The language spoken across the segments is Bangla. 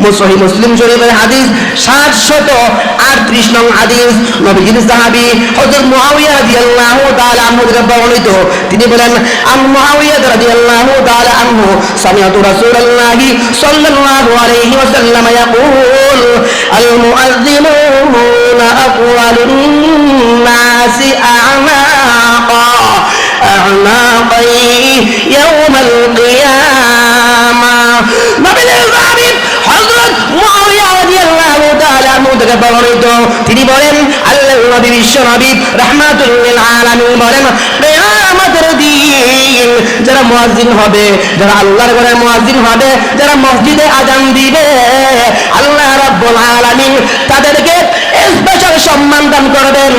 সহি মুসলিম শরীফের হাদিস সাত শত আটত্রিশ নং হাদিস নবীজির সাহাবি হযরত মুআবিয়া রাদিয়াল্লাহু তাআলা আনহু থেকে বর্ণিত তিনি বলেন আন মুআবিয়া রাদিয়াল্লাহু তাআলা আনহু সামিআতু রাসূলুল্লাহি সাল্লাল্লাহু আলাইহি ওয়াসাল্লাম ইয়াকুল আল মুআযযিনুনা আqwalun নাসি আ'নাqa أعناقا يوم القيامة থেকে বর্ণিত। তিনি বলেন, আল্লাহর নবী বিশ্ব নবী রাহমাতুল্লিল আলামিন বলেন, কিয়ামতের দিন যারা মুয়াজ্জিন হবে, যারা আল্লাহর ঘরে মুয়াজ্জিন হবে, যারা মসজিদে আজান দিবে, আল্লাহ রাব্বুল আলামিন তাদেরকে স্পেশাল সম্মান দান করবেন,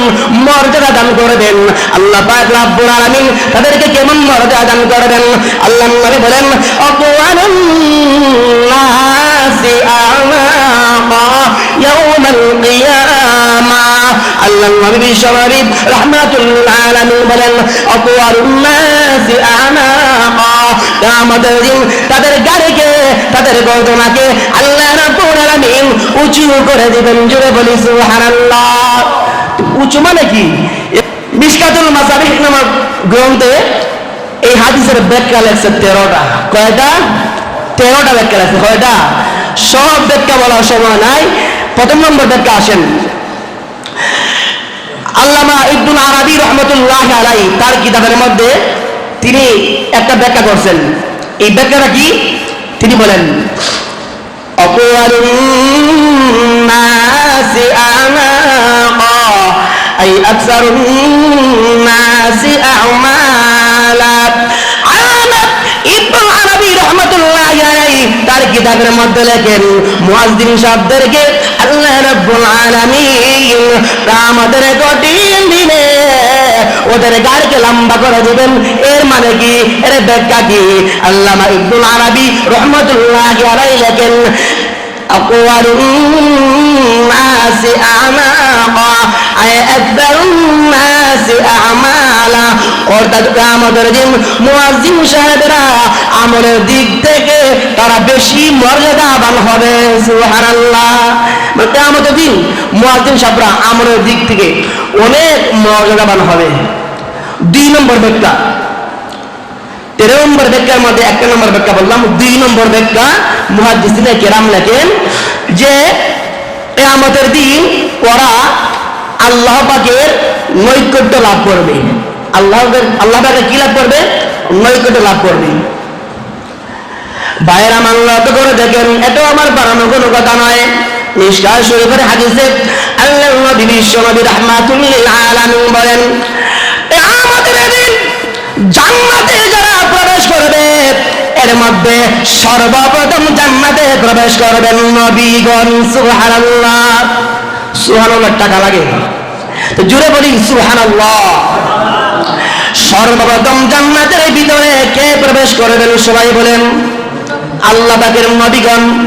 মর্যাদা দান করবেন। আল্লাহ পাক রাব্বুল আলামিন তাদেরকে কেমন মর্যাদা দান করবেন? আল্লাহ নবী বলেন অকওয়ানুন কিয়ামা আল্লাহ নবী বিশ্বনবী রাহমাতুল্লাহ আলামিন বলেন অকওয়ানুন নাসি আ'নাqa আমাদের দিন তাদের গাড়িকে তাদের গর্দনাকে আল্লাহ রাব্বুল আলামিন উঁচু করে দিবেন জুড়ে বলি সুবহানাল্লাহ উঁচু মানে কি মিশকাতুল মাসাবিহ নামক গ্রন্থে এই হাদিসের ব্যাখ্যা লেখছে তেরোটা। কয়টা? তেরোটা ব্যাখ্যা লেখছে। কয়টা? সব ব্যাখ্যা বলার সময় নাই। প্রথম নম্বর ব্যাখ্যা আসেন আল্লামা ইবনুল আরাবি রহমতুল্লাহ আলাই তার কিতাবের মধ্যে তিনি একটা ব্যাখ্যা করছেন এই ব্যাখ্যাটা কি তিনি বলেন أطول الناس أعناقا أي أكثر الناس أعمالا علامة ابن عربي رحمة الله عليه তার কিতাবের মধ্যে লেখেন মুয়াজ্জিন শব্দকে আল্লাহ রাব্বুল আলামিন আমাদের কঠিন দিনে ওদের গাড়িকে লম্বা করে দিবেন এর মানে কি এর ব্যাখ্যা কি আল্লামা ইবনুল আরবি রহমতুল্লাহ আলাই লেখেন أقوال الناس أعناقا أي أكثر الناس أعمالا অর্থাৎ আমাদের দিন মুয়াজ্জিন সাহেবরা আমলের দিক থেকে তারা বেশি মর্যাদাবান হবে, সুবহানাল্লাহ। মানে আমাদের দিন মুয়াজ্জিন সাহেবরা আমলের দিক থেকে অনেক মর্যাদাবান হবে। দুই নম্বর ব্যাখ্যা। তেরো নম্বর ব্যাখ্যার মধ্যে একটা নম্বর ব্যাখ্যা বললাম, দুই নম্বর ব্যাখ্যা মুহাদ্দিসিনে কেরাম লেখেন যে আমাদের দিন ওরা আল্লাহ পাকের নৈকট্য লাভ করবে। আল্লাহ আল্লাহ পাকের কি লাভ করবে? নৈকট্য লাভ করবে। বাইরা মানলা তো করে দেখেন এটাও আমার বানানো কোনো কথা নয়। নিষ্কার শরীফের হাদিসে আল্লাহ নবী বিশ্ব নবী রাহমাতুল্লিল আলামিন বলেন আমাদের দিন জান্নাতে যারা প্রবেশ করবে, এর মধ্যে সর্বপ্রথম জান্নাতে প্রবেশ করবেন নবীগণ, সুবহানাল্লাহ। সুবহানাল্লাহ টাকা লাগে। তো জুড়ে বলি সুবহানাল্লাহ। সর্বপ্রথম জান্নাতের ভিতরে কে প্রবেশ করবেন সবাই বলেন আল্লাহ পাকের নবীগণ।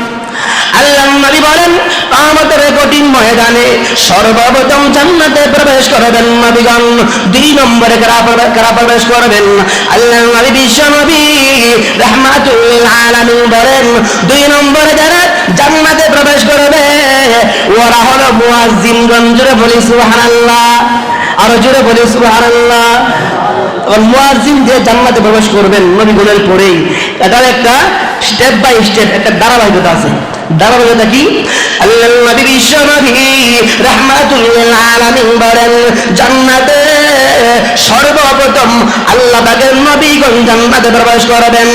আল্লাহ নবী বলেন আমাদের কঠিন ময়দানে সর্বপ্রথম জান্নাতে প্রবেশ করবেন নবীগণ। দুই নম্বরে কারা প্রবে- প্রবেশ করবেন? আল্লাহ নবী বিশ্ব নবী রাহমাতুল আলামিন বলেন, দুই নম্বরে যারা জান্নাতে প্রবেশ করবে, ওরা হলো মুয়াজ্জিনগণ জুড়ে বলি, সুবহানাল্লাহ। আরও জোরে বলি, সুবহানাল্লাহ। মুয়াজ্জিন যে জান্নাতে প্রবেশ করবেন নবীগুলোর পরেই এটার একটা স্টেপ বাই স্টেপ একটা ধারাবাহিকতা আছে। ধারাবাহিকতা কি? আল্লাহ নবী বিশ্ব নবী রাহমাতুল আলামিন বলেন, জান্নাতে সর্বপ্রথম আল্লাহ পাকের জান্নাতে প্রবেশ করবেন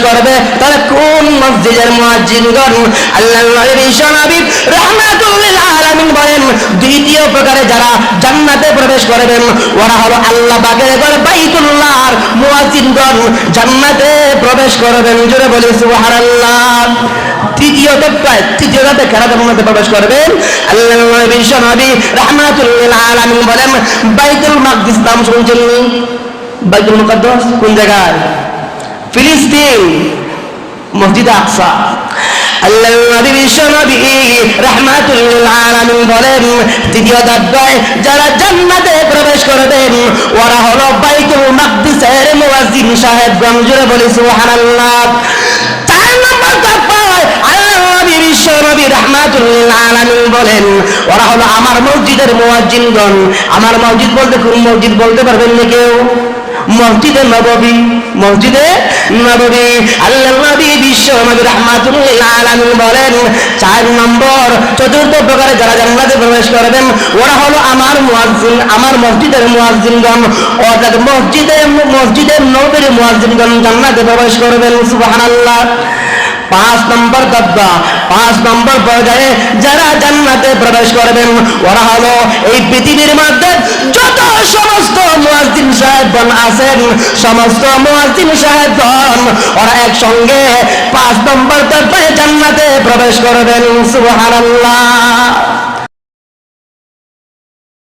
করবে কোন মসজিদের আল্লাহ বলেন, দ্বিতীয় প্রকারে যারা জান্নাতে প্রবেশ করবেন, ওরা হলো আল্লাহ মুয়াজ্জিনগণ। জান্নাতে প্রবেশ করবেন, জোরে বলি সুবহানাল্লাহ। তৃতীয় তৃতীয় তৃতীয়টাতে কারা জান্নাতে প্রবেশ করবেন। আল্লাহ নবী বিশ্ব নবী রাহমাতুল আলামিন বলেন, বাইতুল মাকদিস নাম শুনছেন বাইতুল মুকাদ্দাস কোন জায়গায়? ফিলিস্তিন, মসজিদ আকসা। তৃতীয় প্রবেশ করবেন, ওরা হলো বাইতুল সাহেবগঞ্জ জুড়ে বলি, সুবহানাল্লাহ চার নম্বর তাকওয়ায় আল্লাহ মসজিদ বলতে পারবেন না কেউ? মসজিদে মসজিদে আল্লাহ বলেন, চার নম্বর, চতুর্থ প্রকারে যারা জান্নাতে প্রবেশ করবেন, ওরা হলো আমার মুয়াজ্জিন, আমার মসজিদের মুয়াজ্জিনগণ। অর্থাৎ মসজিদে মসজিদের নবীর মুয়াজ্জিনগণ জান্নাতে প্রবেশ করবেন, সুবহানাল্লাহ। পাঁচ নম্বর দব্বা পাঁচ নম্বর পর্যায়ে যারা জান্নাতে প্রবেশ করবেন, ওরা হলো এই পৃথিবীর মধ্যে যত সমস্ত মুয়াজ্জিন সাহেবগণ আছেন, সমস্ত মুয়াজ্জিন সাহেবগণ, ওরা একসঙ্গে পাঁচ নম্বর দব্বায় জান্নাতে প্রবেশ করবেন, সুবহানাল্লাহ।